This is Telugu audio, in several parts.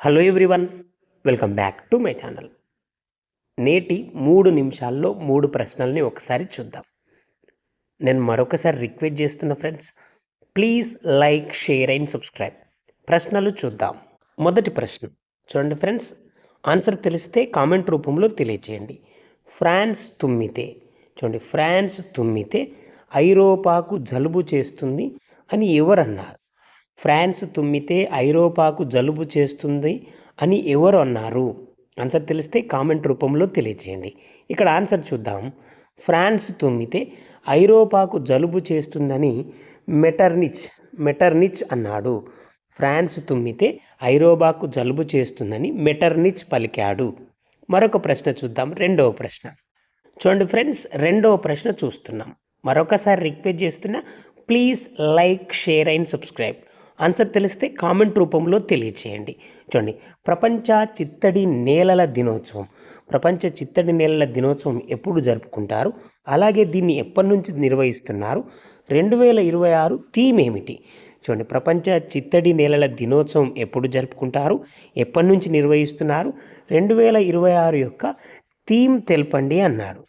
Hello everyone welcome back to my channel నేటి మూడు నిమిషాల్లో మూడు ప్రశ్నల్ని ఒకసారి చూద్దాం. నేను మరొకసారి రిక్వెస్ట్ చేస్తున్న friends please like share and subscribe ప్రశ్నలు చూద్దాం. మొదటి ప్రశ్న. చూడండి ఫ్రెండ్స్ ఆన్సర్ తెలిస్తే కామెంట్ రూపంలో తెలియచేయండి. ఫ్రాన్స్ తుమ్మితే చూడండి ఫ్రాన్స్ తుమ్మితే ఐరోపాకు జలుబు చేస్తుంది అని ఎవరన్నారు? ఫ్రాన్స్ తుమ్మితే ఐరోపాకు జలుబు చేస్తుంది అని ఎవరు అన్నారు? ఆన్సర్ తెలిస్తే కామెంట్ రూపంలో తెలియజేయండి ఇక్కడ ఆన్సర్ చూద్దాం. ఫ్రాన్స్ తుమ్మితే ఐరోపాకు జలుబు చేస్తుందని మెటర్నిచ్ మెటర్నిచ్ అన్నాడు. ఫ్రాన్స్ తుమ్మితే ఐరోపాకు జలుబు చేస్తుందని మెటర్నిచ్ పలికాడు. మరొక ప్రశ్న చూద్దాం. రెండవ ప్రశ్న. చూడండి ఫ్రెండ్స్ రెండవ ప్రశ్న చూస్తున్నాం. మరొకసారి రిక్వెస్ట్ చేస్తున్నా please like share and subscribe. Answer తెలిస్తే కామెంట్ రూపంలో తెలియచేయండి. చూడండి ప్రపంచ చిత్తడి నేలల దినోత్సవం. ప్రపంచ చిత్తడి నేలల దినోత్సవం ఎప్పుడు జరుపుకుంటారు? అలాగే దీన్ని ఎప్పటి నుంచి నిర్వహిస్తున్నారు? రెండు వేల ఇరవై ఆరు థీమ్ ఏమిటి? చూడండి ప్రపంచ చిత్తడి నేలల దినోత్సవం ఎప్పుడు జరుపుకుంటారు? ఎప్పటి నుంచి నిర్వహిస్తున్నారు? రెండు వేల ఇరవై ఆరు యొక్క థీమ్ తెలపండి అన్నాడు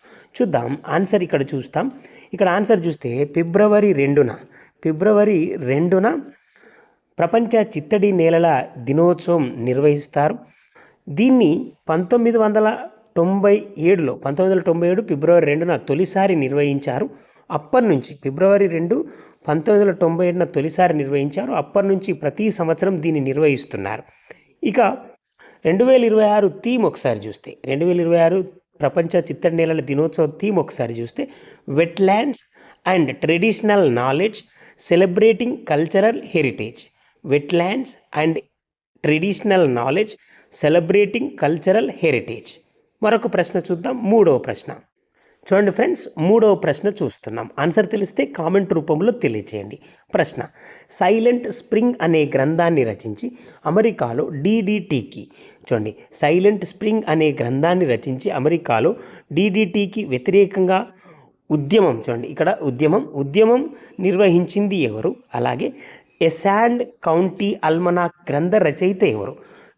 చూద్దాం ఆన్సర్ ఇక్కడ చూస్తాం. ఇక్కడ ఆన్సర్ చూస్తే ఫిబ్రవరి రెండున ఫిబ్రవరి రెండున ప్రపంచ చిత్తడి నేలల దినోత్సవం నిర్వహిస్తారు. దీన్ని పంతొమ్మిది వందల తొంభై ఏడులో పంతొమ్మిది వందల తొంభై ఏడు ఫిబ్రవరి రెండున తొలిసారి నిర్వహించారు. అప్పటి నుంచి ఫిబ్రవరి రెండు పంతొమ్మిది వందల తొంభై ఏడున తొలిసారి నిర్వహించారు. అప్పటి నుంచి ప్రతి సంవత్సరం దీన్ని నిర్వహిస్తున్నారు. ఇక రెండు వేల ఇరవై ఆరు థీమ్ ఒకసారి చూస్తే రెండు వేల ఇరవై ఆరు ప్రపంచ చిత్తడి నేలల దినోత్సవ థీమ్ ఒకసారి చూస్తే wetlands and traditional knowledge celebrating cultural heritage wetlands and traditional knowledge celebrating cultural heritage మరొక ప్రశ్న చూద్దాం. మూడవ ప్రశ్న. చూడండి ఫ్రెండ్స్ మూడవ ప్రశ్న చూస్తున్నాం. ఆన్సర్ తెలిస్తే కామెంట్ రూపంలో తెలియచేయండి ప్రశ్న. సైలెంట్ స్ప్రింగ్ అనే గ్రంథాన్ని రచించి అమెరికాలో డీడీటీకి చూడండి. సైలెంట్ స్ప్రింగ్ అనే గ్రంథాన్ని రచించి అమెరికాలో డీడీటీకి వ్యతిరేకంగా ఉద్యమం చూడండి. ఇక్కడ ఉద్యమం ఉద్యమం నిర్వహించింది ఎవరు? అలాగే ఎసాండ్ కౌంటీ అల్మనాక్ గ్రంథ రచయిత ఎవరు?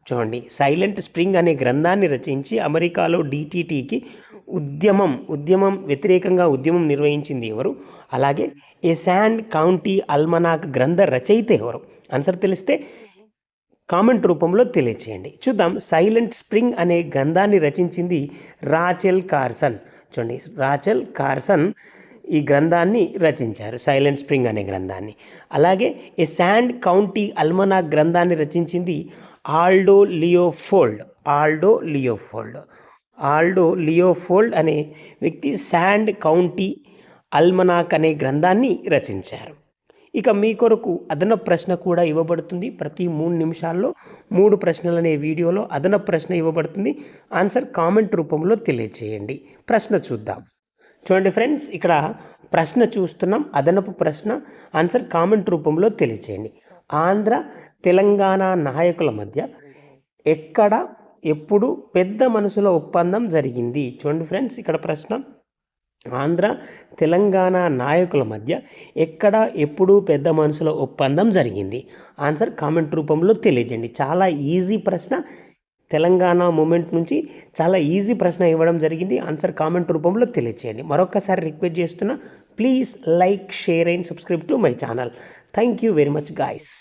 చూడండి సైలెంట్ స్ప్రింగ్ అనే గ్రంథాన్ని రచించి అమెరికాలో డిటిటికి ఉద్యమం ఉద్యమం వ్యతిరేకంగా ఉద్యమం నిర్వహించింది ఎవరు? అలాగే ఎసాండ్ కౌంటీ అల్మనాక్ గ్రంథ రచయిత ఎవరు? ఆన్సర్ తెలిస్తే కామెంట్ రూపంలో తెలియచేయండి. చూద్దాం సైలెంట్ స్ప్రింగ్ అనే గ్రంథాన్ని రచించింది రాచెల్ కార్సన్. చూడండి రాచెల్ కార్సన్ ఈ గ్రంథాన్ని రచించారు. సైలెంట్ స్ప్రింగ్ అనే గ్రంథాన్ని. అలాగే ఏ శాండ్ కౌంటీ అల్మనా గ్రంథాన్ని రచించింది Aldo Leopold Aldo Leopold Aldo Leopold అనే వ్యక్తి శాండ్ కౌంటీ అల్మనాక్ అనే గ్రంథాన్ని రచించారు. ఇక మీ కొరకు అదనపు ప్రశ్న కూడా ఇవ్వబడుతుంది. ప్రతి మూడు నిమిషాల్లో మూడు ప్రశ్నలు అనే వీడియోలో అదనపు ప్రశ్న ఇవ్వబడుతుంది. ఆన్సర్ కామెంట్ రూపంలో తెలియచేయండి. ప్రశ్న చూద్దాం. చూడండి ఫ్రెండ్స్ ఇక్కడ ప్రశ్న చూస్తున్నాం. అదనపు ప్రశ్న ఆన్సర్ కామెంట్ రూపంలో తెలియచేయండి. ఆంధ్ర తెలంగాణ నాయకుల మధ్య ఎక్కడ ఎప్పుడు పెద్ద మనసుల ఒప్పందం జరిగింది? చూడండి ఫ్రెండ్స్ ఇక్కడ ప్రశ్న. ఆంధ్ర తెలంగాణ నాయకుల మధ్య ఎక్కడ ఎప్పుడు పెద్ద మనసుల ఒప్పందం జరిగింది? ఆన్సర్ కామెంట్ రూపంలో తెలియజేయండి చాలా ఈజీ ప్రశ్న. తెలంగాణ మూమెంట్ నుంచి చాలా ఈజీ ప్రశ్న ఇవ్వడం జరిగింది. ఆన్సర్ కామెంట్ రూపంలో తెలియచేయండి. మరొకసారి రిక్వెస్ట్ చేస్తున్నా please like share and subscribe to my channel. Thank you very much guys.